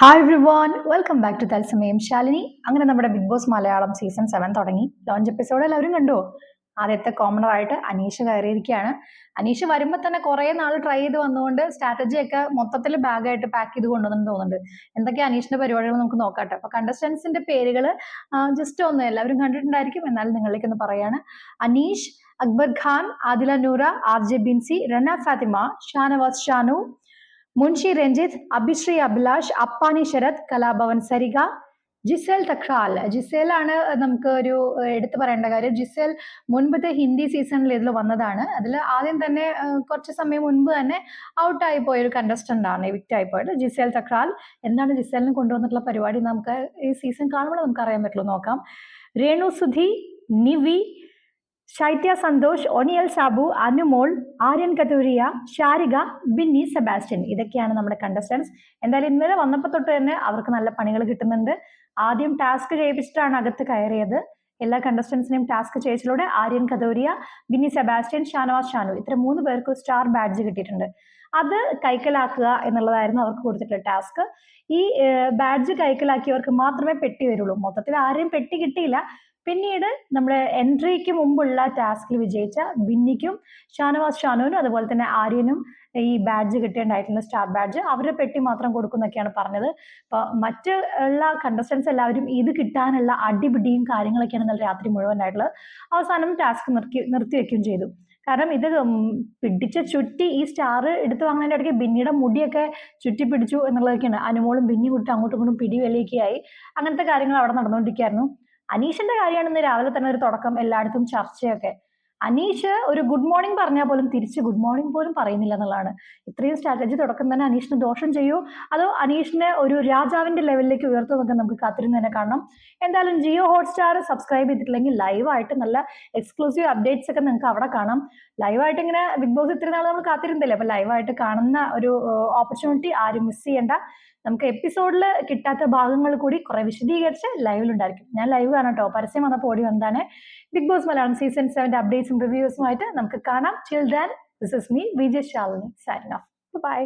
Hi everyone welcome back to Thatsamayam Shalini അങ്ങനെ നമ്മുടെ Bigg Boss Malayalam season seven തുടങ്ങി. Launch episode എല്ലാവരും കണ്ടോ? ആദ്യത്തെ കോമണർ ആയിട്ട് അനീഷ് കയറിയിരിക്കുകയാണ്. അനീഷ് വരുമ്പോൾ തന്നെ കുറേ നാൾ ട്രൈ ചെയ്ത് വന്നുകൊണ്ട് സ്ട്രാറ്റജി ഒക്കെ മൊത്തത്തിൽ ബാഗായിട്ട് പാക്ക് ചെയ്ത് കൊണ്ടുവന്നു തോന്നുന്നുണ്ട്. എന്തൊക്കെ അനീഷിന്റെ പരിപാടികൾ നമുക്ക് നോക്കാട്ടെ. അപ്പൊ കണ്ടസ്റ്റൻസിന്റെ പേരുകൾ ജസ്റ്റ് ഒന്ന് എല്ലാവരും കണ്ടിട്ടുണ്ടായിരിക്കും. എന്നാലും നിങ്ങളിലേക്ക് ഒന്ന് പറയാണ്. അനീഷ് അക്ബർ ഖാൻ ആദില നൂറ ആർ ജെ ബിൻസി റന ഫാത്തിമ ഷാനവാസ് ഷാനു മുൻഷി രഞ്ജിത്ത് അഭിശ്രീ അഭിലാഷ് അപ്പാനി ശരത് കലാഭവൻ സരിക ജിസേൽ തക്രാൽ ജിസേൽ ആണ് നമുക്ക് ഒരു എടുത്തു പറയേണ്ട കാര്യം. ജിസേൽ മുൻപത്തെ ഹിന്ദി സീസണിൽ ഇതിൽ വന്നതാണ്. അതിൽ ആദ്യം തന്നെ കുറച്ച് സമയം മുൻപ് തന്നെ ഔട്ടായി പോയ ഒരു കണ്ടസ്റ്റന്റ് ആണ് എവിക്റ്റ് ആയി പോയത് ജിസേൽ തക്രാൽ എന്താണ് ജിസേലിന് കൊണ്ടുവന്നിട്ടുള്ള പരിപാടി? നമുക്ക് ഈ സീസൺ കാണുമ്പോൾ നമുക്ക് അറിയാൻ പറ്റുള്ളൂ. നോക്കാം. രേണു സുധി നിവി ശൈത്യ സന്തോഷ് ഒനിയൽ സാബു അനുമോൾ ആര്യൻ കത്തൂരിയ ഷാരിക ബിന്നി സെബാസ്റ്റ്യൻ. ഇതൊക്കെയാണ് നമ്മുടെ കണ്ടസ്റ്റൻസ് എന്തായാലും ഇന്നലെ വന്നപ്പോൾ തൊട്ട് തന്നെ അവർക്ക് നല്ല പണികൾ കിട്ടുന്നുണ്ട്. ആദ്യം ടാസ്ക് ചെയ്യിപ്പിച്ചിട്ടാണ് അകത്ത് കയറിയത്. എല്ലാ കണ്ടസ്റ്റൻസിനെയും ടാസ്ക് ചെയ്യിച്ചിലൂടെ ആര്യൻ കതോരിയ ബിന്നി സെബാസ്റ്റ്യൻ ഷാനവാസ് ഷാനു. ഇത്ര മൂന്ന് പേർക്ക് സ്റ്റാർ ബാഡ്ജ് കിട്ടിയിട്ടുണ്ട്. അത് കൈക്കലാക്കുക എന്നുള്ളതായിരുന്നു അവർക്ക് കൊടുത്തിട്ടുള്ള ടാസ്ക്. ഈ ബാഡ്ജ് കൈക്കലാക്കിയവർക്ക് മാത്രമേ പെട്ടി വരുള്ളൂ. മൊത്തത്തിൽ ആരെയും പെട്ടി കിട്ടിയില്ല. പിന്നീട് നമ്മുടെ എൻട്രിക്ക് മുമ്പുള്ള ടാസ്കിൽ വിജയിച്ച ബിന്നിക്കും ഷാനവാസ് ഷാനുവിനും അതുപോലെ തന്നെ ആര്യനും ഈ ബാഡ്ജ് കിട്ടേണ്ടായിട്ടുള്ള സ്റ്റാർ ബാഡ്ജ് അവരുടെ പെട്ടി മാത്രം കൊടുക്കുന്നൊക്കെയാണ് പറഞ്ഞത്. അപ്പൊ മറ്റ് ഉള്ള കണ്ടസ്റ്റൻസ് എല്ലാവരും ഇത് കിട്ടാനുള്ള അടിപിടിയും കാര്യങ്ങളൊക്കെയാണ് ഇന്നലെ രാത്രി മുഴുവനായിട്ടുള്ളത്. അവസാനം ടാസ്ക് നിർത്തി നിർത്തിവെക്കുകയും ചെയ്തു. കാരണം ഇത് പിടിച്ച ചുറ്റി ഈ സ്റ്റാർ എടുത്തു വാങ്ങുന്നതിന്റെ ഇടയ്ക്ക് ബിന്നിയുടെ മുടിയൊക്കെ ചുറ്റി പിടിച്ചു എന്നുള്ളതൊക്കെയാണ് അനുമോളും ബിന്നി കുട്ടി അങ്ങോട്ടും ഇങ്ങോട്ടും പിടി വലിയൊക്കെയായി അങ്ങനത്തെ കാര്യങ്ങൾ അവിടെ നടന്നുകൊണ്ടിരിക്കുകയായിരുന്നു. അനീഷിന്റെ കാര്യമാണ് ഇന്ന് രാവിലെ തന്നെ ഒരു തുടക്കം എല്ലായിടത്തും ചർച്ചയൊക്കെ. അനീഷ് ഒരു ഗുഡ് മോർണിംഗ് പറഞ്ഞാൽ പോലും തിരിച്ച് ഗുഡ് മോർണിംഗ് പോലും പറയുന്നില്ല എന്നുള്ളതാണ്. ഇത്രയും സ്ട്രാറ്റജി തുടക്കം തന്നെ അനീഷിന് ദോഷം ചെയ്യൂ. അതോ അനീഷിനെ ഒരു രാജാവിന്റെ ലെവലിലേക്ക് ഉയർത്തുന്നൊക്കെ നമുക്ക് കാത്തിരുന്ന് തന്നെ കാണണം. എന്തായാലും ജിയോ ഹോട്ട്സ്റ്റാർ സബ്സ്ക്രൈബ് ചെയ്തിട്ടില്ലെങ്കിൽ ലൈവായിട്ട് നല്ല എക്സ്ക്ലൂസീവ് അപ്ഡേറ്റ്സ് ഒക്കെ നിങ്ങൾക്ക് അവിടെ കാണാം. ലൈവായിട്ട് ഇങ്ങനെ ബിഗ് ബോസ് ഇത്രയും നാൾ നമ്മൾ കാത്തിരുന്നില്ലേ? അപ്പൊ ലൈവായിട്ട് കാണുന്ന ഒരു ഓപ്പർച്യൂണിറ്റി ആരും മിസ് ചെയ്യേണ്ട. നമുക്ക് എപ്പിസോഡിൽ കിട്ടാത്ത ഭാഗങ്ങൾ കൂടി കുറെ വിശദീകരിച്ച് ലൈവിലുണ്ടായിരിക്കും ഞാൻ ലൈവ് കാണാം കേട്ടോ പരസ്യം വന്നപ്പോൾ ഓടി വന്നതാണ്. ബിഗ് ബോസ് മലയാളം സീസൺ സെവന്റെ അപ്ഡേറ്റ്സും റിവ്യൂസുമായിട്ട് നമുക്ക് കാണാം. Till then this is me Vijay Shalini sign off bye